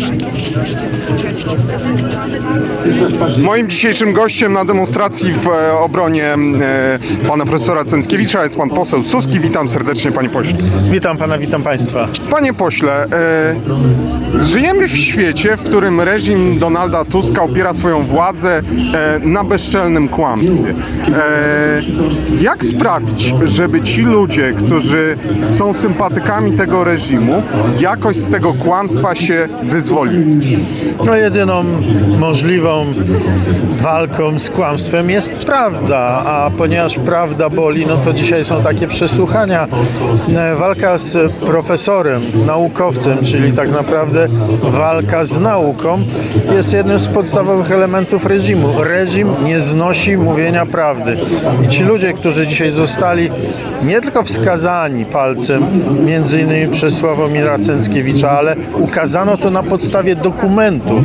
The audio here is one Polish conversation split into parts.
Thank you. Moim dzisiejszym gościem na demonstracji w e, obronie e, pana profesora Cęckiewicza jest pan poseł Suski. Witam serdecznie panie pośle. Witam pana, witam państwa. Panie pośle, e, żyjemy w świecie, w którym reżim Donalda Tuska opiera swoją władzę na bezczelnym kłamstwie. Jak sprawić, żeby ci ludzie, którzy są sympatykami tego reżimu, jakoś z tego kłamstwa się wyzwolili? No jedyną możliwą walką z kłamstwem jest prawda, a ponieważ prawda boli, no to dzisiaj są takie przesłuchania. E, Walka z profesorem, naukowcem, czyli tak naprawdę walka z nauką jest jednym z podstawowych elementów reżimu. Reżim nie znosi mówienia prawdy. I ci ludzie, którzy dzisiaj zostali nie tylko wskazani palcem, między innymi przez Sławomira Cęckiewicza, ale ukazano to na podstawie dokumentów,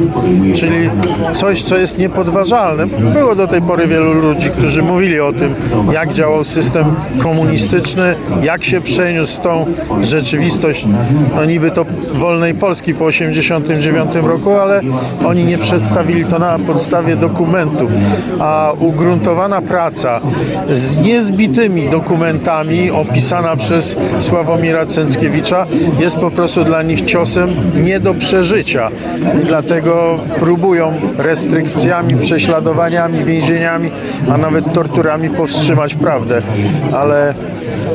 czyli coś, co jest niepodważalne. Było do tej pory wielu ludzi, którzy mówili o tym, jak działał system komunistyczny, jak się przeniósł tą rzeczywistość, no niby to wolnej Polski po 1989 roku, ale oni nie przedstawili to na podstawie dokumentów. A ugruntowana praca z niezbitymi dokumentami opisana przez Sławomira Cęckiewicza jest po prostu dla nich ciosem nie do przeżycia. Dlatego próbują restrykcjami, prześladowaniami, więzieniami, a nawet torturami powstrzymać prawdę. Ale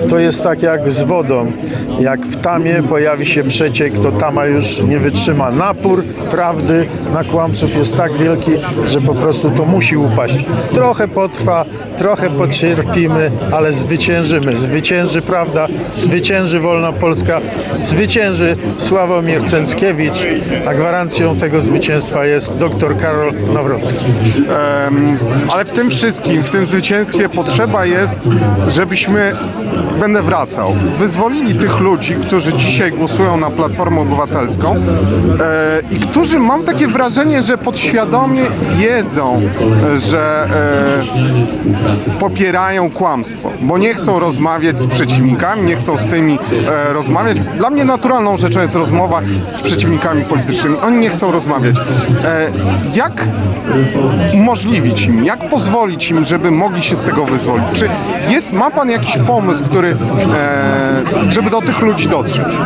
to jest tak jak z wodą. Jak w tamie pojawi się przeciek, to tama już nie wytrzyma. Napór prawdy na kłamców jest tak wielki, że po prostu to musi upaść. Trochę potrwa, trochę pocierpimy, ale zwyciężymy. Zwycięży prawda, zwycięży wolna Polska, zwycięży Sławomir Cęckiewicz, a gwarancją tego zwycięstwa jest dr Karol Nawrocki. Em, ale w tym wszystkim, w tym zwycięstwie potrzeba jest, żebyśmy, będę wracał, wyzwolili tych ludzi, którzy dzisiaj głosują na Platformę Obywatelską e, i którzy, mam takie wrażenie, że podświadomie wiedzą, że e, popierają kłamstwo, bo nie chcą rozmawiać z przeciwnikami, nie chcą z tymi e, rozmawiać. Dla mnie naturalną rzeczą jest rozmowa z przeciwnikami politycznymi. Oni nie chcą rozmawiać. E, jak umożliwić im, jak pozwolić im, żeby mogli się z tego wyzwolić? Czy jest, ma Pan jakiś pomysł, który, e, żeby do tych ludzi dotrzeć?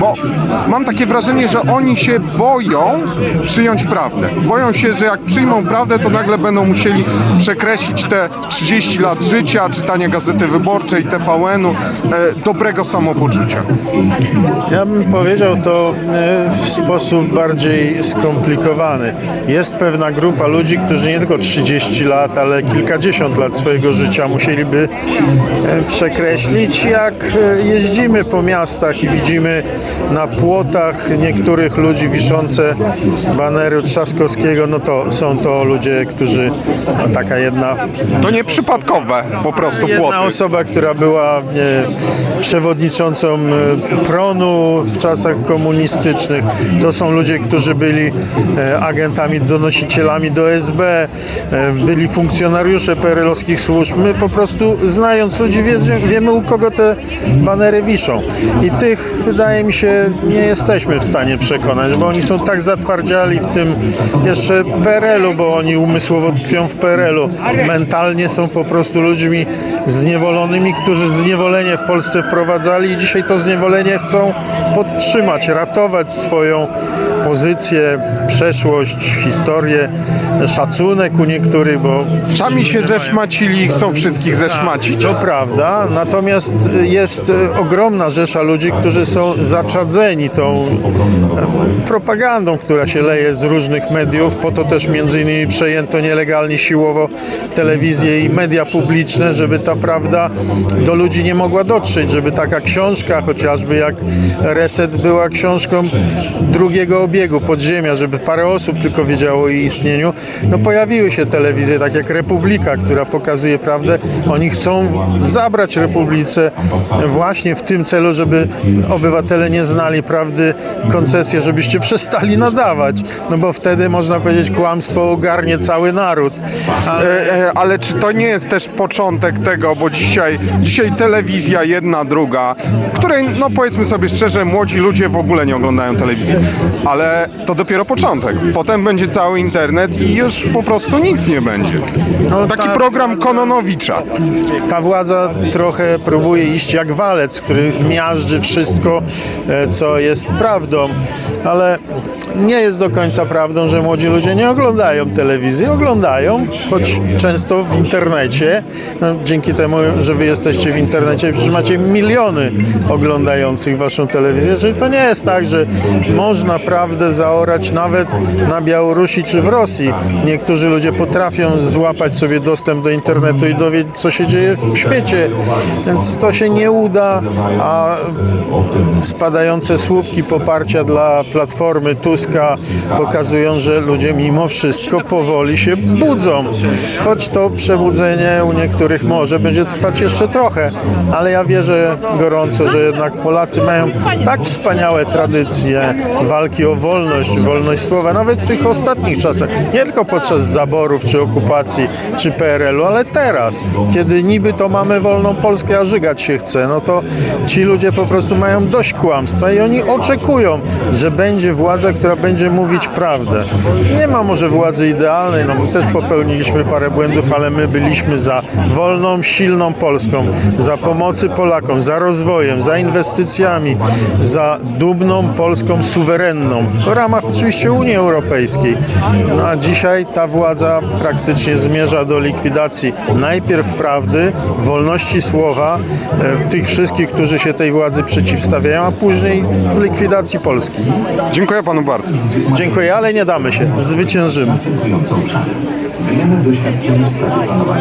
Bo mam takie wrażenie, że oni się boją przyjąć prawdę. Boją się, że jak przyjmą prawdę, to nagle będą musieli przekreślić te 30 lat życia, czytania Gazety Wyborczej, TVN-u, e, dobrego samopoczucia. Ja bym powiedział to e, w sposób bardziej skomplikowany. Jest pewna grupa ludzi, którzy nie tylko 30 lat, ale kilkadziesiąt lat swojego życia musieliby e, przekreślić. Jak e, jeździmy po miastach i widzimy na płotach niektórych ludzi wiszące banery Trzaskowskiego, no to są to ludzie, którzy, no taka jedna To nie przypadkowe po prostu Jedna płoty. osoba, która była e, przewodniczącą e, pronu w czasach komunistycznych. To są ludzie, którzy byli agentami, donosicielami do SB, byli funkcjonariusze PRL-owskich służb. My po prostu znając ludzi wiecie, wiemy u kogo te banery wiszą. I tych wydaje mi się nie jesteśmy w stanie przekonać, bo oni są tak zatwardziali w tym jeszcze PRL-u, bo oni umysłowo tkwią w PRL-u. Mentalnie są po prostu ludźmi zniewolonymi, którzy zniewolenie w Polsce wprowadzali i dzisiaj to zniewolenie chcą podtrzymać, ratować swoją pozycję, przeszłość, historię, szacunek u niektórych, bo Sami się zeszmacili i chcą wszystkich zeszmacić. to prawda, natomiast jest e, ogromna rzesza ludzi, którzy są zaczadzeni tą propagandą, która się leje z różnych mediów. Po to też między innymi przejęto nielegalnie siłowo telewizję i media publiczne, żeby ta prawda do ludzi nie mogła dotrzeć, żeby taka książka, chociażby jak Reset była książką drugiego obiegu podziemia, żeby parę osób tylko wiedziało o jej istnieniu. No pojawiły się telewizje tak jak Republika, która pokazuje prawdę. Oni chcą zabrać Republice właśnie w tym celu, żeby obywatele nie znali prawdy, koncesję, żebyście przestali nadawać. No bo wtedy można powiedzieć kłamstwo ogarnie cały naród. Ale e, Ale czy to nie jest też początek tego, bo dzisiaj, dzisiaj telewizja jedna, druga, której, no powiedzmy sobie szczerze, młodzi ludzie w ogóle nie oglądają telewizji, ale ale to dopiero początek. Potem będzie cały internet i już po prostu nic nie będzie. No Taki tak, program Kononowicza. ta władza trochę próbuje iść jak walec, który miażdży wszystko, e, co jest prawdą, ale nie jest do końca prawdą, że młodzi ludzie nie oglądają telewizji. Oglądają, choć często w internecie. No, dzięki temu, że wy jesteście w internecie, przecież macie miliony oglądających waszą telewizję. Czyli to nie jest tak, że można prawdę zaorać nawet na Białorusi czy w Rosji. Niektórzy ludzie potrafią złapać sobie dostęp do internetu i dowiedzieć, co się dzieje w świecie. Więc to się nie uda, a spadające słupki poparcia dla Platformy Tuska pokazują, że ludzie mimo wszystko powoli się budzą. Choć to przebudzenie u niektórych może będzie trwać jeszcze trochę, ale ja wierzę gorąco, że jednak Polacy mają tak wspaniałe tradycje walki o wolność, wolność słowa, nawet w tych ostatnich czasach, nie tylko podczas zaborów, czy okupacji, czy PRL-u, ale teraz, kiedy niby to mamy wolną Polskę, a żygać się chce, no to ci ludzie po prostu mają dość kłamstwa i oni oczekują, że będzie władza, która będzie mówić prawdę. Nie ma może władzy idealnej, no my też popełniliśmy parę błędów, ale my byliśmy za wolną, silną Polską, za pomocy Polakom, za rozwojem, za inwestycjami, za dumną Polską suwerenną, w ramach oczywiście Unii Europejskiej. No a dzisiaj ta władza praktycznie zmierza do likwidacji najpierw prawdy, wolności słowa, e, tych wszystkich, którzy się tej władzy przeciwstawiają, a później likwidacji Polski. Dziękuję panu bardzo. Dziękuję, ale nie damy się. Zwyciężymy. Wymiany doświadczeń